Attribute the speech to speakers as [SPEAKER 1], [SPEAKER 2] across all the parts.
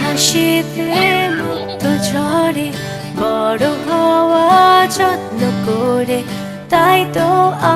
[SPEAKER 1] হাসিতে মুক্ত ঝরে বড় হওয়া যত্ন করে তাই তো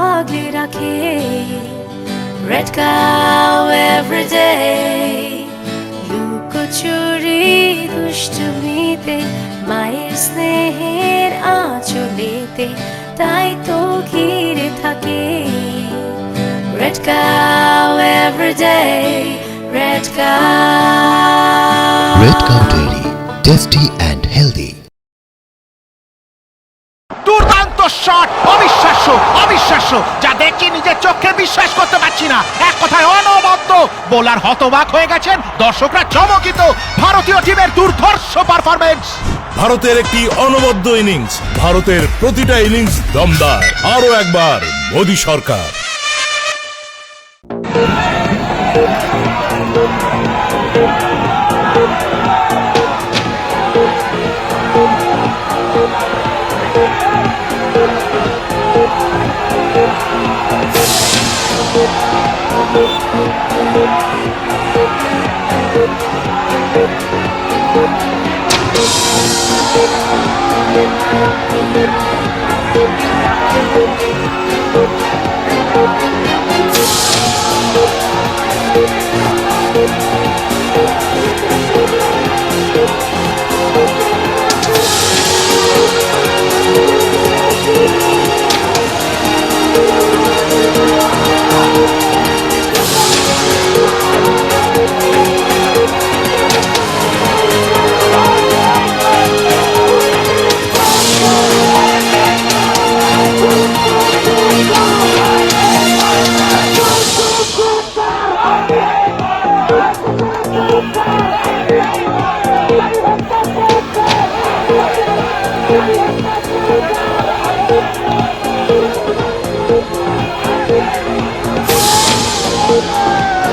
[SPEAKER 1] আগলে রাখে। রেড কাউ দুষ্টমিতে, মায়ের স্নেহের আঁচলেতে, তাই তো ঘিরে থাকে। Red Cow everyday Red
[SPEAKER 2] Cow Red Cow daily tasty and
[SPEAKER 3] healthy shot অবিশ্বাস্য অবিশ্বাস্য। যা দেখি নিজের চোখে বিশ্বাস করতে পারছি না। এক কথায় অনবদ্য। বোলার হতবাক হয়ে গেছেন, দর্শকরা চমকিত। ভারতীয় টিমের দুর্ধর্ষ পারফরমেন্স
[SPEAKER 4] ভারতের একটি অনবদ্য ইনিংস ভারতের প্রতিটা ইনিংস দমদার। আরও একবার, মোদী সরকার। Thank you.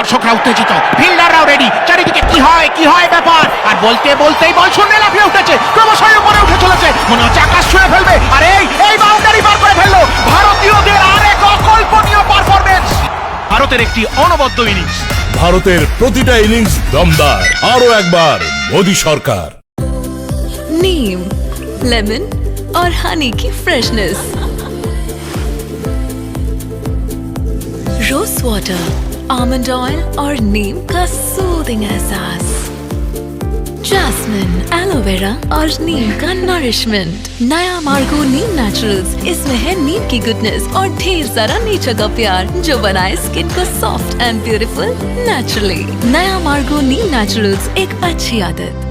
[SPEAKER 3] দর্শকরা উত্তেজিত ফিল্ডাররাও রেডি চারিদিকে কি হয় কি হয় ব্যাপার আর বলতে বলতেই বল শূন্যে লাফিয়ে উঠেছে ক্রমশই উপরে উঠে চলেছে মনে হচ্ছে আকাশ ছুঁয়ে ফেলবে আর এই এই বাউন্ডারি পার করে ফেললো ভারতীয়দের আরেক অকল্পনীয় পারফরমেন্স ভারতের একটি অনবদ্য ইনিংস
[SPEAKER 4] ভারতের প্রতিটা ইনিংস দমদার আরো একবার মোদী সরকার
[SPEAKER 5] नीम लेमन और हनी की freshness rose water almond oil और नीम का सूदिंग एहसास। जैस्मिन एलोवेरा और नीम का नरिशमेंट नया मार्गो नीम नेचुरल्स इसमें है नीम की गुडनेस और ढेर सारा नेचर का प्यार, जो बनाए स्किन को सॉफ्ट एंड ब्यूटीफुल नेचुरली नया मार्गो नीम नेचुरल्स एक अच्छी आदत।